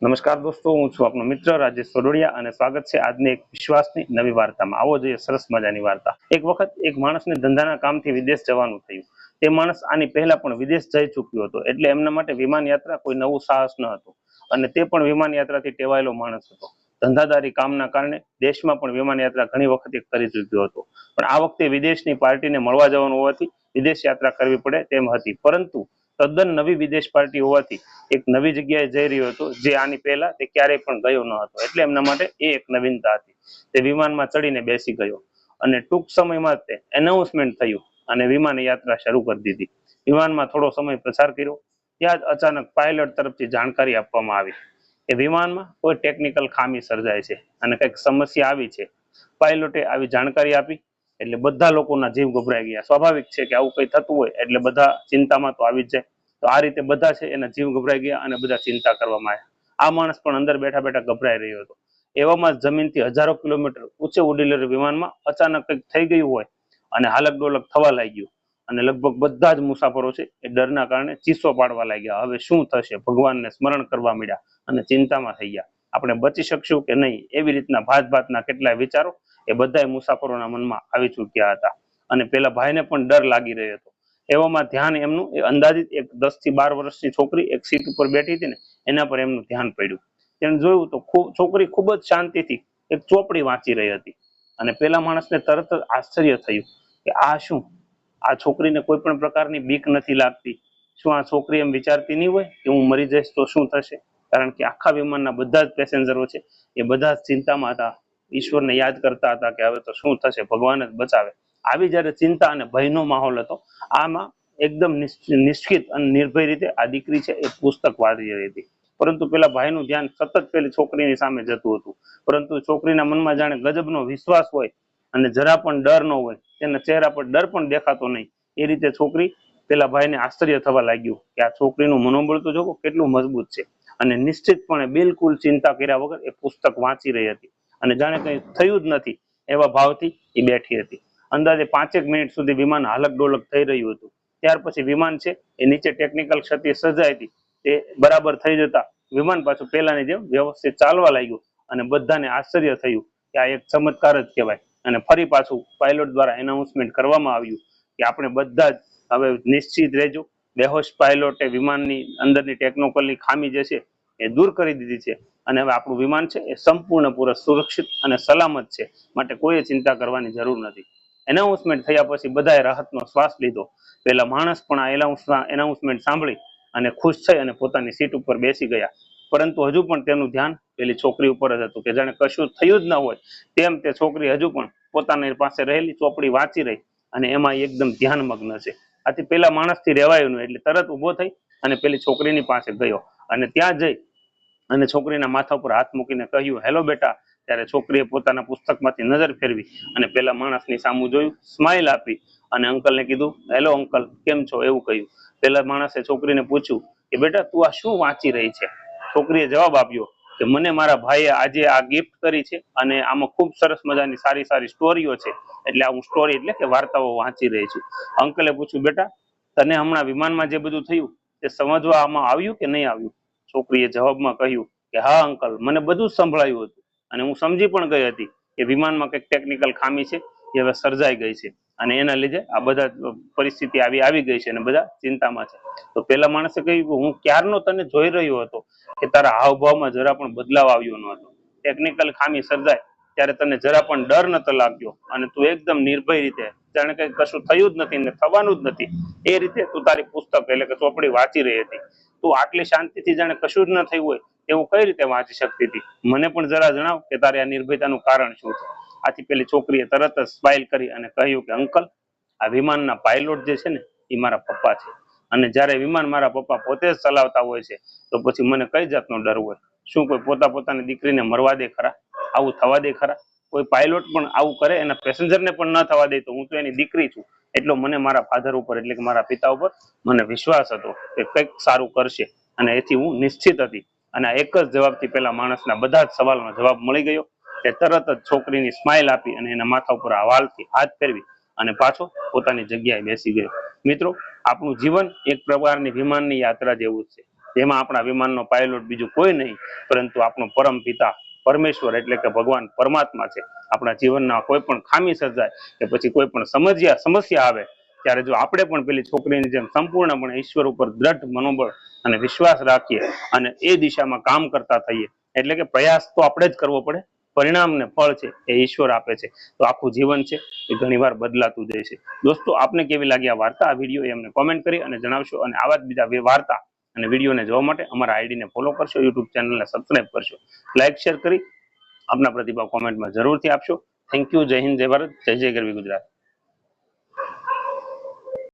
નમસ્કાર દોસ્તો, હું છું આપનો મિત્ર રાજેશ સોડોડિયા અને સ્વાગત છે આજની એક વિશ્વાસની નવી વાર્તામાં. આવો જોઈએ સરસ મજાની વાર્તા. એક વખત એક માણસને ધંધાના કામથી વિદેશ જવાનું થયું. તે માણસ આની પહેલા પણ વિદેશ જઈ ચૂક્યો હતો, એટલે એમના માટે વિમાન યાત્રા કોઈ નવું સાહસ ન હતું. અને તે પણ વિમાન યાત્રાથી ટેવાયેલો માણસ હતો. ધંધાદારી કામના કારણે દેશમાં પણ વિમાન યાત્રા ઘણી વખત કરી ચૂક્યો હતો. પણ આ વખતે વિદેશની પાર્ટીને મળવા જવાનું હોવાથી વિદેશ યાત્રા કરવી પડે તેમ હતી. પરંતુ તદ્દન નવી વિદેશ પાર્ટી હોવાથી એક નવી જગ્યાએ જઈ રહ્યો હતો, જે આની પહેલા તે ક્યારેય પણ ગયો ન હતો. એટલે એમના માટે એ એક નવીનતા હતી. તે વિમાનમાં ચડીને બેસી ગયો અને ટૂંક સમયમાં તે એનાઉન્સમેન્ટ થયું અને વિમાન યાત્રા શરૂ કરી દીધી. વિમાનમાં થોડો સમય પ્રસાર કર્યો, ત્યાં જ અચાનક પાયલટ તરફથી જાણકારી આપવામાં આવી કે વિમાનમાં કોઈ ટેકનિકલ ખામી સર્જાય છે અને કંઈક સમસ્યા આવી છે. પાયલોટે આવી જાણકારી આપી એટલે બધા લોકોના જીવ ગભરાઈ ગયા. સ્વાભાવિક છે કે આવું કંઈ થતું હોય, એટલે બધા ચિંતામાં તો આવી જ જાય. તો આ રીતે બધા છે એના જીવ ગભરાઈ ગયા અને બધા ચિંતા કરવામાં આવ્યા. આ માણસ પણ અંદર બેઠા બેઠા ગભરાઈ રહ્યો હતો. એવામાં જમીનથી હજારો કિલોમીટર ઊંચે ઉડેલ વિમાનમાં અચાનક કંઈક થઈ ગયું હોય અને હાલક ડોલક થવા લાગ્યું. અને લગભગ બધા જ મુસાફરો છે એ ડરના કારણે ચીસો પાડવા લાગ્યા. હવે શું થશે? ભગવાનને સ્મરણ કરવા મળ્યા અને ચિંતામાં થઈ ગયા. આપણે બચી શકશું કે નહીં? એવી રીતના ભાત ભાતના કેટલાય વિચારો એ બધા મુસાફરોના મનમાં આવી ચૂક્યા હતા. અને પેલા ભાઈને પણ ડર લાગી રહ્યો હતો. એવામાં ધ્યાન એમનું, એ અંદાજિત એક દસથી બાર વર્ષની છોકરી એક સીટ ઉપર બેઠી હતી ને, એના પર એમનું ધ્યાન પડ્યું. તેને જોયું તો છોકરી ખૂબ જ શાંતિથી એક ચોપડી વાંચી રહી હતી. અને પેલા માણસને તરત જ આશ્ચર્ય થયું કે આ શું? આ છોકરીને કોઈ પણ પ્રકારની બીક નથી લાગતી. શું આ છોકરી એમ વિચારતી નહીં હોય કે હું મરી જઈશ તો શું થશે? કારણ કે આખા વિમાનના બધા જ પેસેન્જરો છે એ બધા જ ચિંતામાં હતા. ઈશ્વરને યાદ કરતા હતા કે હવે તો શું થશે, ભગવાન જ બચાવે. આવી જ્યારે ચિંતા અને ભયનો માહોલ હતો, આમાં એકદમ નિશ્ચિત અને નિર્ભય રીતે આ દીકરી છે એ પુસ્તક વાંચી રહી હતી. પરંતુ પેલા ભાઈનું ધ્યાન સતત પેલી છોકરીની સામે જતું હતું. પરંતુ છોકરીના મનમાં જાણે ગજબનો વિશ્વાસ હોય અને જરા પણ ડર ન હોય, તેના ચહેરા પર ડર પણ દેખાતો નહીં. એ રીતે છોકરી પેલા ભાઈને આશ્ચર્ય થવા લાગ્યું કે આ છોકરીનું મનોબળ તો જોવો કેટલું મજબૂત છે. અને નિશ્ચિતપણે બિલકુલ ચિંતા કર્યા વગર એ પુસ્તક વાંચી રહી હતી. અને જાણે કંઈ થયું જ નથી એવા ભાવથી એ બેઠી હતી. અંદાજે પાંચેક મિનિટ સુધી વિમાન હાલક ડોલક થઈ રહ્યું હતું. ત્યાર પછી વિમાન છે એ નીચે ટેકનિકલ ક્ષતિ સર્જાઈ હતી. તે બરાબર થઈ જતા વિમાન પાછું પહેલાની જેમ વ્યવસ્થિત ચાલવા લાગ્યું અને બધાને આશ્ચર્ય થયું કે આ એક ચમત્કાર જ કહેવાય. અને ફરી પાછું પાયલોટ દ્વારા એનાઉન્સમેન્ટ કરવામાં આવ્યું કે આપણે બધા જ હવે નિશ્ચિત રહેજો. બેહોશ પાયલોટે વિમાનની અંદરની ટેકનોકલની ખામી જે છે એ દૂર કરી દીધી છે. અને હવે આપણું વિમાન છે એ સંપૂર્ણ પૂર્ણ સુરક્ષિત અને સલામત છે માટે કોઈ ચિંતા કરવાની જરૂર નથી. એનાઉન્સમેન્ટ થયા પછી બધાએ રાહતનો શ્વાસ લીધો. પેલા માણસ પણ આ એનાઉન્સમેન્ટ સાંભળી અને ખુશ થઈ અને પોતાની સીટ ઉપર બેસી ગયા. પરંતુ હજુ પણ તેનું ધ્યાન પેલી છોકરી ઉપર જ હતું કે જાણે કશું થયું જ ન હોય. તેમ તે છોકરી હજુ પણ પોતાની પાસે રહેલી ચોપડી વાંચી રહી અને એમાં એકદમ ધ્યાનમગ્ન છે. આથી પેલા માણસથી રહેવાયું એટલે તરત ઊભો થઈ અને પેલી છોકરીની પાસે ગયો. અને ત્યાં જઈ અને છોકરીના માથા ઉપર હાથ મૂકીને કહ્યું, હેલો બેટા. ત્યારે છોકરીએ પોતાના પુસ્તકમાંથી નજર ફેરવી અને પેલા માણસની સામુ જોયું સ્માઇલ આપી અને અંકલને કીધું, હેલો અંકલ, કેમ છો? એવું કહ્યું. પેલા માણસે છોકરીને પૂછ્યું કે, બેટા, તું આ શું વાંચી રહી છે? છોકરીએ જવાબ આપ્યો કે, મને મારા ભાઈએ આજે આ ગિફ્ટ કરી છે અને આમાં ખૂબ સરસ મજાની સારી સારી સ્ટોરીઓ છે. એટલે આ હું સ્ટોરી એટલે કે વાર્તાઓ વાંચી રહી છું. અંકલે પૂછ્યું, બેટા, તને હમણાં વિમાનમાં જે બધું થયું, તે સમજવા આમાં આવ્યું કે નહીં આવ્યું? છોકરીએ જવાબમાં કહ્યું કે, હા, અંકલ, મને બધું સંભળાયું હતું. અને હું સમજી પણ ગઈ હતી કે વિમાનમાં કંઈક ટેકનિકલ ખામી છે, એ હવે સર્જાઈ ગઈ છે. અને એના લીધે આ બધા પરિસ્થિતિ આવી આવી ગઈ છે અને બધા ચિંતામાં છે. તો પેલા માણસે કહ્યું હું ક્યારનો તને જોઈ રહ્યો હતો કે તારા હાવભાવમાં જરા પણ બદલાવ આવ્યો ન હતો? ટેકનિકલ ખામી સર્જાય, ત્યારે તને જરા પણ ડર નતો લાગ્યો અને તું એકદમ નિર્ભય રીતે, જાણે કઈ કશું થયું જ નથી ને થવાનું જ નથી, એ રીતે તું તારી પુસ્તક એટલે કે ચોપડી વાંચી રહી હતી. તું આટલી શાંતિથી જાણે કશું જ ન થયું હોય એવું કઈ રીતે વાંચી શકતી હતી? મને પણ જરા જણાવ કે તારે આ નિર્ભયતાનું કારણ શું છે? આથી પેલી છોકરીએ તરત જ સ્માઇલ કરી અને કહ્યું કે, અંકલ, આ વિમાનના પાયલોટ જે છે ને એ મારા પપ્પા છે. અને જ્યારે વિમાન મારા પપ્પા પોતે જ ચલાવતા હોય છે, તો પછી મને કઈ જાતનો ડર હોય? શું કોઈ પોતા પોતાની દીકરીને મરવા દે ખરા? આવું થવા દે ખરા? કોઈ પાયલોટ પણ આવું કરે એના પેસેન્જરને પણ ન થવા દે તો હું તો એની દીકરી છું. એટલો મને મારા ફાધર ઉપર એટલે કે મારા પિતા ઉપર મને વિશ્વાસ હતો કે કંઈક સારું કરશે. અને એથી હું નિશ્ચિત હતી. અને એક જ જવાબથી પેલા માણસના બધા જ સવાલનો જવાબ મળી ગયો તે તરત જ છોકરીની સ્માઇલ આપી અને એના માથા ઉપર હવાલથી હાથ ફેરવી અને પાછો પોતાની જગ્યાએ બેસી ગયો. મિત્રો, આપણું જીવન એક પ્રકારની વિમાનની યાત્રા જેવું જ છે. જેમાં આપણા વિમાનનો પાયલોટ બીજું કોઈ નહીં, પરંતુ આપણો પરમ પિતા પરમેશ્વર એટલે કે ભગવાન પરમાત્મા છે. આપણા જીવનના કોઈ પણ ખામી સર્જાય કે પછી કોઈ પણ સમસ્યા સમસ્યા આવે, ત્યારે જો આપણે પણ પેલી છોકરીની જેમ સંપૂર્ણપણે ઈશ્વર ઉપર દ્રઢ મનોબળ અને વિશ્વાસ રાખીએ અને એ દિશામાં કામ કરતા થઈએ, એટલે કે પ્રયાસ તો આપણે જ કરવો પડે પરિણામ ને ફળ છે એ ઈશ્વર આપે છે. તો આખું જીવન છે એ ઘણીવાર બદલાતું જાય છે. દોસ્તો, આપને કેવી લાગી આ વાર્તા? આ વીડિયો એ અમને કોમેન્ટ કરી અને જણાવશો અને આવા જ બીજા વાર્તા અને વિડીયોને જોવા માટે અમારા આઈડીને ફોલો કરશો યુટ્યુબ ચેનલને સબસ્ક્રાઇબ કરશો. લાઇક શેર કરી આપના પ્રતિભાવ કોમેન્ટમાં જરૂરથી આપશો. થેન્ક યુ જય હિન્દ, જય ભારત, જય જય ગરવી ગુજરાત.